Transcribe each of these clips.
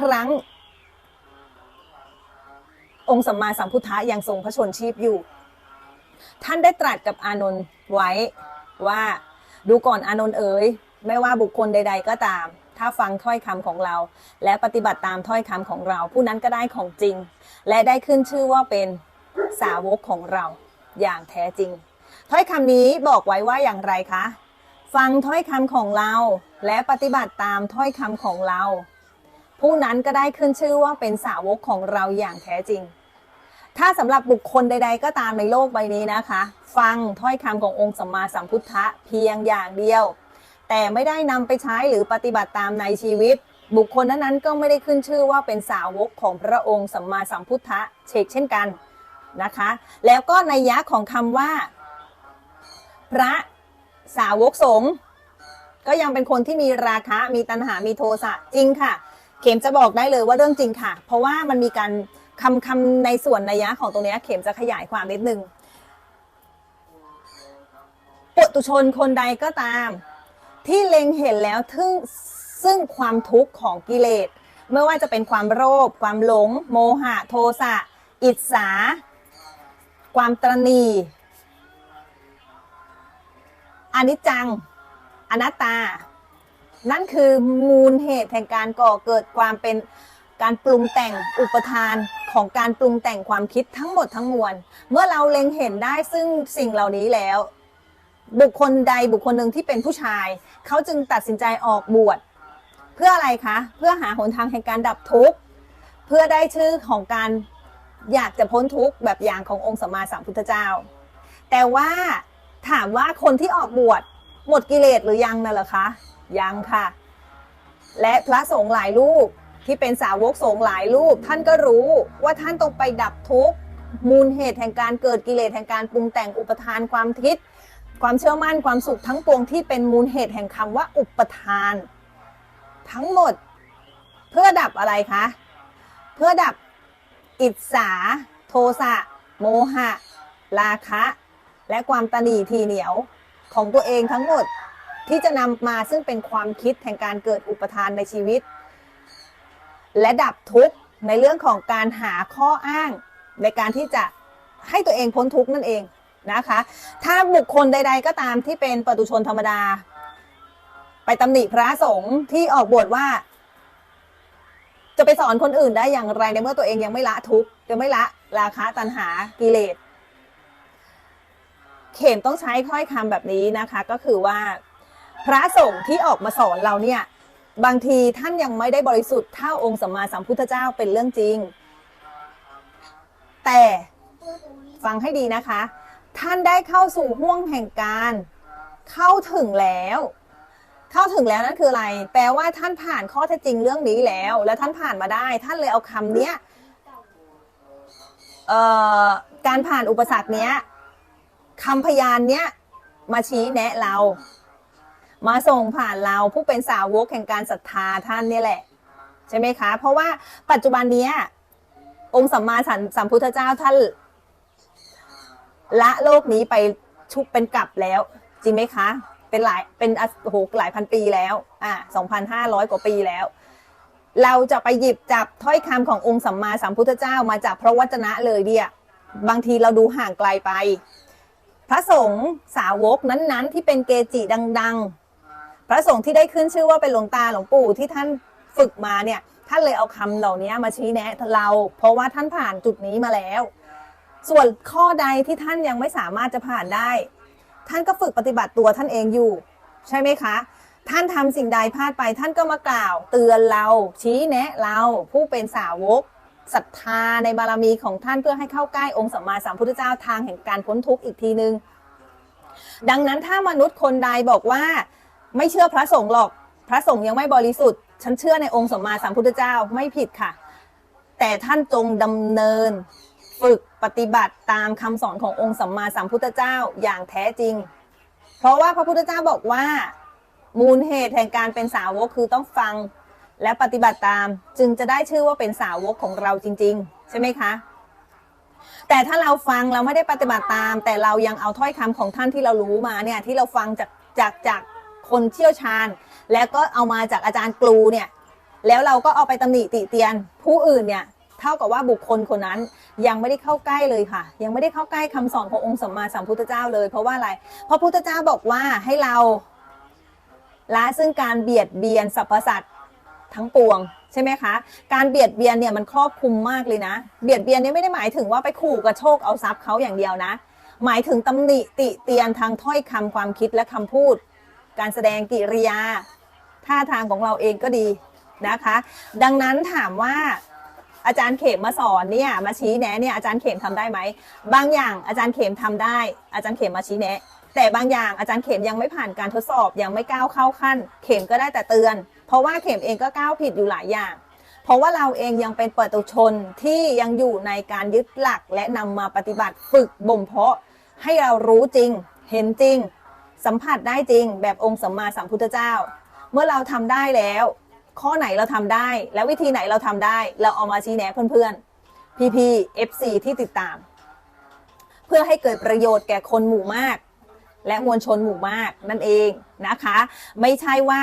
ครั้ง องค์สัมมาสัมพุทธะยังทรงพระชนชีพอยู่ ท่านได้ตรัสกับอานนท์ไว้ว่าดูก่อนอานนท์เอ๋ยไม่ว่าบุคคลใด ๆ ก็ตาม ถ้าฟังถ้อยคำของเรา และปฏิบัติตามถ้อยคำของเรา ผู้นั้นก็ได้ของจริง และได้ขึ้นชื่อว่าเป็นสาวกของเราอย่างแท้จริง ถ้อยคำนี้บอกไว้ว่าอย่างไรคะ ฟังถ้อยคำของเรา และปฏิบัติตามถ้อยคำของเรา ผู้นั้นก็ได้ขึ้นชื่อว่าเป็นสาวกของเราอย่างแท้จริง ถ้าสำหรับบุคคลใด ๆ ก็ตามในโลกใบนี้นะคะ ฟังถ้อยคำขององค์สัมมาสัมพุทธะเพียงอย่างเดียว แต่ไม่ได้นำไปใช้หรือปฏิบัติตามในชีวิต บุคคลนั้นๆก็ไม่ได้ขึ้นชื่อว่าเป็นสาวกของพระองค์สัมมาสัมพุทธะเชกเช่นกันนะคะ แล้วก็ในยะของคำว่า พระสาวกสงฆ์ก็ยังเป็นคนที่มีราคะมีตัณหามีโทสะจริงค่ะ เข็มจะบอกได้เลยว่าเรื่องจริงค่ะ เพราะว่ามันมีการคำคำในส่วนนัยะของตรงนี้เข็มจะขยายความนิดนึงปุตุชนคนใดก็ตาม ที่เล็งเห็นแล้วทึ่งซึ่งความทุกข์ของกิเลสไม่ว่าจะเป็นความโลภความหลง โมหะ โทสะอิจฉาความตรณีอนิจจัง อนัตตา นั่นคือมูลเหตุแห่งการก่อเกิดความเป็นการปรุงแต่งอุปทานของการปรุงแต่งความคิดทั้งหมดทั้งมวล เมื่อเราเล็งเห็นได้ซึ่งสิ่งเหล่านี้แล้ว บุคคลใดบุคคลหนึ่งที่เป็นผู้ชาย เขาจึงตัดสินใจออกบวชเพื่ออะไรคะ เพื่อหาหนทางแห่งการดับทุกข์เพื่อได้ชื่อของการอยากจะพ้นทุกข์แบบอย่างขององค์สัมมาสัมพุทธเจ้า แต่ว่าถามว่าคนที่ออกบวชหมดกิเลสหรือยังน่ะเหรอคะ ยังค่ะ และพระสงฆ์หลายรูปที่เป็นสาวกสงฆ์หลายรูป ท่านก็รู้ว่าท่านต้องไปดับทุกข์มูลเหตุแห่งการเกิดกิเลสแห่งการปรุงแต่งอุปทานความคิด ความเชื่อมั่นความสุขทั้งปวงที่เป็นมูลเหตุแห่งคำว่าอุปทาน ทั้งหมดเพื่อดับอะไรคะเพื่อดับอิจฉาโทสะโมหะ ราคะ และความตนีทีเหนียวของตัวเองทั้งหมด ที่จะนำมาซึ่งเป็นความคิดแห่งการเกิดอุปทานในชีวิต และดับทุกข์ในเรื่องของการหาข้ออ้างในการที่จะให้ตัวเองพ้นทุกข์นั่นเองนะคะ ถ้าบุคคลใด ๆ ก็ตามที่เป็นปตุชนธรรมดา ไปตำหนิพระสงฆ์ที่ออกบวชว่า จะไปสอนคนอื่นได้อย่างไรในเมื่อตัวเองยังไม่ละทุกข์ยังไม่ละราคะตัณหากิเลสเข็มต้องใช้ถ้อยคำแบบนี้นะคะ ก็คือว่า พระสงฆ์ที่ออกมาสอนเราเนี่ยบางทีท่านยังไม่ได้บริสุทธิ์เท่าองค์สัมมาสัมพุทธเจ้าเป็นเรื่องจริง แต่ฟังให้ดีนะคะ ท่านได้เข้าสู่ห่วงแห่งการ เข้าถึงแล้ว เข้าถึงแล้วนั่นคืออะไร แปลว่าท่านผ่านข้อเท็จจริงเรื่องนี้แล้ว แล้วท่านผ่านมาได้ ท่านเลยเอาคำเนี้ยเอ่อการผ่านอุปสรรคเนี้ยคำพยานเนี้ยมาชี้แนะเรา มาส่งผ่านเราผู้เป็นสาวกแห่งการศรัทธาท่านนี่แหละ ใช่ไหมคะ เพราะว่าปัจจุบันนี้องค์สัมมาสัมพุทธเจ้าท่านละโลกนี้ไปชุบเป็นกลับแล้ว จริงไหมคะ เป็นหลายเป็นโอ้โหหลายพันปีแล้วอะ2,500กว่าปีแล้ว เราจะไปหยิบจับถ้อยคำขององค์สัมมาสัมพุทธเจ้ามาจากพระวจนะเลยเนี่ยบางทีเราดูห่างไกลไป พระสงฆ์สาวกนั้นๆ ที่เป็นเกจิดัง พระสงฆ์ที่ได้ขึ้นชื่อว่าเป็นหลวงตาหลวงปู่ที่ท่านฝึกมาเนี่ยท่านเลยเอาคำเหล่านี้มาชี้แนะเรา เพราะว่าท่านผ่านจุดนี้มาแล้ว ส่วนข้อใดที่ท่านยังไม่สามารถจะผ่านได้ ท่านก็ฝึกปฏิบัติตัวท่านเองอยู่ ใช่ไหมคะ ท่านทำสิ่งใดพลาดไป ท่านก็มากล่าว เตือนเราชี้แนะเราผู้เป็นสาวกศรัทธาในบารมีของท่านเพื่อให้เข้าใกล้องค์สัมมาสัมพุทธเจ้าทางแห่งการพ้นทุกข์อีกทีนึง ดังนั้นถ้ามนุษย์คนใดบอกว่า ไม่เชื่อพระสงฆ์หรอก พระสงฆ์ยังไม่บริสุทธิ์ ฉันเชื่อในองค์สมมาสัมพุทธเจ้าไม่ผิดค่ะ แต่ท่านจงดำเนิน ฝึกปฏิบัติตามคำสอนขององค์สัมมาสัมพุทธเจ้าอย่างแท้จริง เพราะว่าพระพุทธเจ้าบอกว่า มูลเหตุแห่งการเป็นสาวกคือต้องฟังและปฏิบัติตามจึงจะได้ชื่อว่าเป็นสาวกของเราจริง ๆ ใช่ไหมคะ แต่ถ้าเราฟังเราไม่ได้ปฏิบัติตาม แต่เรายังเอาถ้อยคำของท่านที่เรารู้มาเนี่ยที่เราฟังจากจากจาก คนเชี่ยวชาญ แล้วก็เอามาจากอาจารย์กลูเนี่ยแล้วเราก็เอาไปตำหนิติเตียนผู้อื่นเนี่ยเท่ากับว่าบุคคลคนนั้นยังไม่ได้เข้าใกล้เลยค่ะ ยังไม่ได้เข้าใกล้คำสอนขององค์สัมมาสัมพุทธเจ้าเลย เพราะว่าอะไรเพราะพุทธเจ้าบอกว่าให้เราละซึ่งการเบียดเบียนสรรพสัตว์ทั้งปวงใช่ไหมคะ การเบียดเบียนเนี่ยมันครอบคลุมมากเลยนะ เบียดเบียนเนี่ยไม่ได้หมายถึงว่าไปขู่กระโชกเอาทรัพย์เขาอย่างเดียวนะ หมายถึงตำหนิติเตียนทางถ้อยคำความคิดและคำพูด การแสดงกิริยา ท่าทางของเราเองก็ดีนะคะ ดังนั้นถามว่าอาจารย์เขมมาสอนเนี่ยมาชี้แนะเนี่ยอาจารย์เขมทำได้ไหมบางอย่างอาจารย์เขมทำได้ อาจารย์เขมมาชี้แนะ แต่บางอย่างอาจารย์เขมยังไม่ผ่านการทดสอบยังไม่ก้าวเข้าขั้น เขมก็ได้แต่เตือน เพราะว่าเขมเองก็ก้าวผิดอยู่หลายอย่าง เพราะว่าเราเองยังเป็นเปิดตุชนที่ยังอยู่ในการยึดหลักและนำมาปฏิบัติฝึกบ่มเพาะให้เรารู้จริง เห็นจริง สัมผัสได้จริงแบบองค์สัมมาสัมพุทธเจ้า เมื่อเราทำได้แล้ว ข้อไหนเราทำได้ แล้ววิธีไหนเราทำได้ เราเอามาชี้แนะเพื่อนๆ พี่ๆ FC ที่ติดตาม เพื่อให้เกิดประโยชน์แก่คนหมู่มาก และมวลชนหมู่มากนั่นเองนะคะ ไม่ใช่ว่า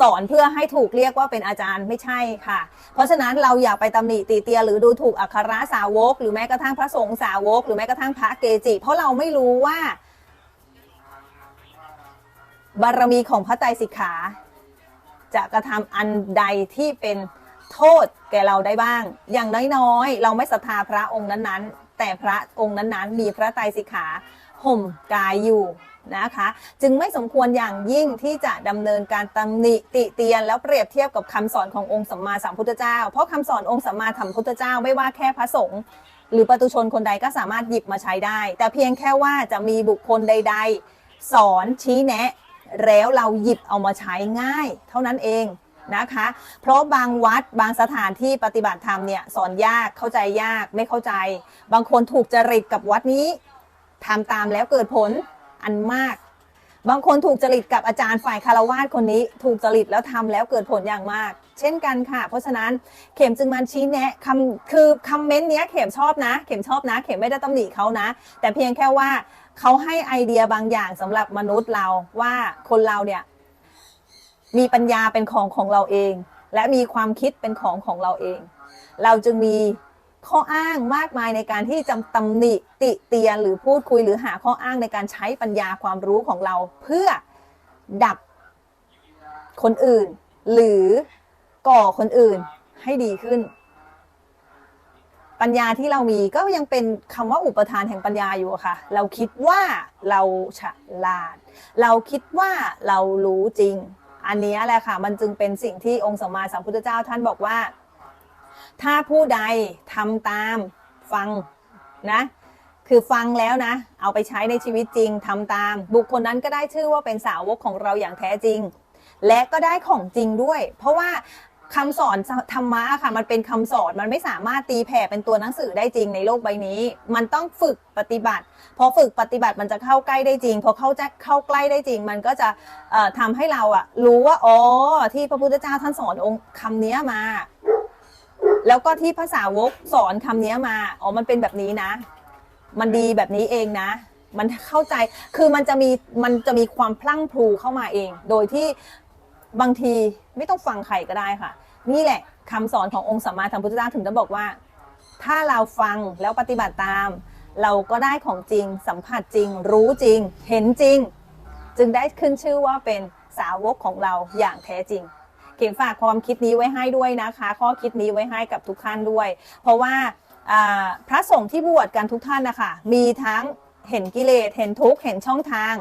สอนเพื่อให้ถูกเรียกว่าเป็นอาจารย์ไม่ใช่ค่ะ เพราะฉะนั้นเราอย่าไปตำหนิตีเตีย หรือดูถูกอัครสาวก หรือแม้กระทั่งพระสงฆ์สาวก หรือแม้กระทั่งพระเกจิ เพราะเราไม่รู้ว่า บารมีของพระไตรสิกขา จะกระทำอันใดที่เป็นโทษแก่เราได้บ้าง อย่างน้อยๆ เราไม่ศรัทธาพระองค์นั้นๆ แต่พระองค์นั้นๆ มีพระไตรสิกขาห่มกายอยู่นะคะ จึงไม่สมควรอย่างยิ่งที่จะดำเนินการตำหนิติเตียน แล้วเปรียบเทียบกับคำสอนขององค์สัมมาสัมพุทธเจ้า เพราะคำสอนองค์สัมมาสัมพุทธเจ้าไม่ว่าแค่พระสงฆ์หรือปตุชนคนใดก็สามารถหยิบมาใช้ได้ แต่เพียงแค่ว่าจะมีบุคคลใด ๆ สอนชี้แนะ แล้วเราหยิบเอามาใช้ง่าย เท่านั้นเองนะคะ เพราะบางวัดบางสถานที่ปฏิบัติธรรมเนี่ยสอนยากเข้าใจยากไม่เข้าใจ บางคนถูกจริตกับวัดนี้ทำตามแล้วเกิดผลอันมาก บางคนถูกจริตกับอาจารย์ฝ่ายคารวาสคนนี้ ถูกจริตแล้วทำแล้วเกิดผลอย่างมาก เช่นกันค่ะ เพราะฉะนั้นเข็มจึงมาชี้แนะคำคือคอมเมนต์เนี้ยเข็มชอบนะ เข็มชอบนะ เข็มไม่ได้ตำหนิเขานะ แต่เพียงแค่ว่า เขาให้ไอเดียบางอย่างสำหรับมนุษย์เราว่าคนเราเนี่ย มีปัญญาเป็นของของเราเอง และมีความคิดเป็นของของเราเอง เราจึงมีข้ออ้างมากมายในการที่จะตำหนิติเตียนหรือพูดคุยหรือหาข้ออ้างในการใช้ปัญญาความรู้ของเรา เพื่อดับคนอื่น หรือก่อคนอื่นให้ดีขึ้น ปัญญาที่เรามีก็ยังเป็นคำว่าอุปทานแห่งปัญญาอยู่ค่ะ เราคิดว่าเราฉลาด เราคิดว่าเรารู้จริง อันนี้แหละค่ะ มันจึงเป็นสิ่งที่องค์สมมาสัมพุทธเจ้าท่านบอกว่า ถ้าผู้ใดทำตามฟังนะคือฟังแล้วนะ เอาไปใช้ในชีวิตจริงทำตาม บุคคลนั้นก็ได้ชื่อว่าเป็นสาวกของเราอย่างแท้จริง และก็ได้ของจริงด้วย เพราะว่า คำสอนธรรมะค่ะ มันเป็นคำสอนมันไม่สามารถตีแผ่เป็นตัวหนังสือได้จริงในโลกใบนี้ มันต้องฝึกปฏิบัติ พอฝึกปฏิบัติมันจะเข้าใกล้ได้จริง พอเข้าจะเข้าใกล้ได้จริง มันก็จะเอ่อทำให้เราอะรู้ว่าอ๋อที่พระพุทธเจ้าท่านสอนองค์คำนี้มา แล้วก็ที่ภาษาวกสอนคำนี้มาอ๋อมันเป็นแบบนี้นะ มันดีแบบนี้เองนะมันเข้าใจ คือมันจะมี มันจะมีความพลั่งพลูเข้ามาเอง โดยที่ บางทีไม่ต้องฟังใครก็ได้ค่ะ นี่แหละคำสอนขององค์สัมมาสัมพุทธเจ้าถึงจะบอกว่า ถ้าเราฟังแล้วปฏิบัติตาม เราก็ได้ของจริง สัมผัสจริง รู้จริง เห็นจริง จึงได้ขึ้นชื่อว่าเป็นสาวกของเราอย่างแท้จริงเขียนฝากความคิดนี้ไว้ให้ด้วยนะคะ ข้อคิดนี้ไว้ให้กับทุกท่านด้วย เพราะว่าพระสงฆ์ที่บวชกันทุกท่านนะคะมีทั้งเห็นกิเลสเห็นทุกข์เห็นช่องทาง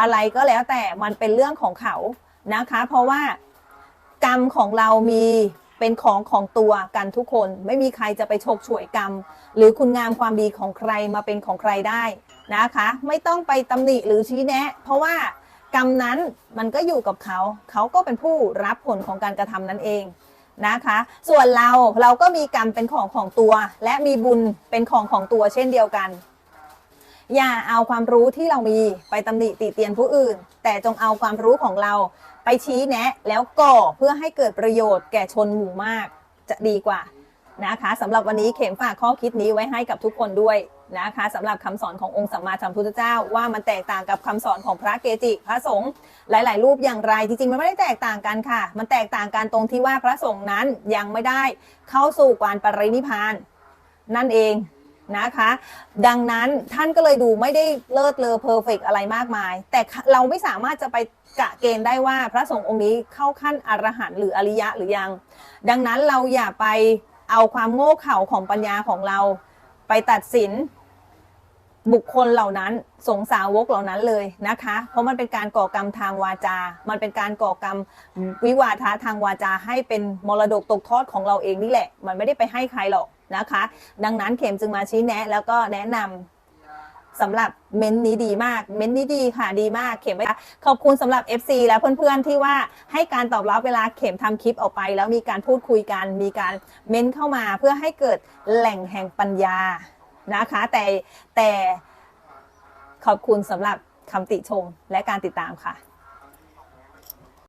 อะไรก็แล้วแต่มันเป็นเรื่องของเขา นะคะ เพราะว่ากรรมของเรามีเป็นของของตัวกันทุกคน ไม่มีใครจะไปฉกฉวยกรรม หรือคุณงามความดีของใครมาเป็นของใครได้นะคะ ไม่ต้องไปตำหนิหรือชี้แนะ เพราะว่ากรรมนั้นมันก็อยู่กับเขา เขาก็เป็นผู้รับผลของการกระทำนั้นเองนะคะ ส่วนเราเราก็มีกรรมเป็นของของตัว และมีบุญเป็นของของตัวเช่นเดียวกัน อย่าเอาความรู้ที่เรามีไปตำหนิติเตียนผู้อื่น แต่จงเอาความรู้ของเราไปชี้แนะ แล้วก่อเพื่อให้เกิดประโยชน์แก่ชนหมู่มากจะดีกว่านะคะสำหรับวันนี้เข็มฝากข้อคิดนี้ไว้ให้กับทุกคนด้วยนะคะสำหรับคำสอนขององค์สัมมาสัมพุทธเจ้า ว่ามันแตกต่างกับคำสอนของพระเกจิพระสงฆ์หลาย ๆ รูปอย่างไร จริง ๆ มันไม่ได้แตกต่างกันค่ะ มันแตกต่างกันตรงที่ว่าพระสงฆ์นั้นยังไม่ได้เข้าสู่การปรินิพานนั่นเอง นะคะ ดังนั้นท่านก็เลยดูไม่ได้เลิศเลอเพอร์เฟกอะไรมากมาย แต่เราไม่สามารถจะไปกะเกณฑ์ได้ว่าพระสงฆ์องค์นี้เข้าขั้นอรหันต์หรืออริยะหรือยัง ดังนั้นเราอย่าไปเอาความโง่เขลาของปัญญาของเรา ไปตัดสินบุคคลเหล่านั้นสงสาวกเหล่านั้นเลยนะคะ เพราะมันเป็นการก่อกรรมทางวาจา มันเป็นการก่อกรรมวิวาทะทางวาจาให้เป็นมรดกตกทอดของเราเองนี่แหละ มันไม่ได้ไปให้ใครหรอก นะคะ ดังนั้นเข็มจึงมาชี้แนะ แล้วก็แนะนำสำหรับเม้นนี้ดีมาก เม้นนี้ดีค่ะดีมากเข็มไม่ขอบคุณสำหรับ FC และเพื่อนๆที่ว่าให้การตอบรับเวลาเข็มทำคลิปออกไป แล้วมีการพูดคุยกัน มีการเม้นเข้ามาเพื่อให้เกิดแหล่งแห่งปัญญานะคะ แต่แต่ขอบคุณสำหรับคำติชมและการติดตามค่ะ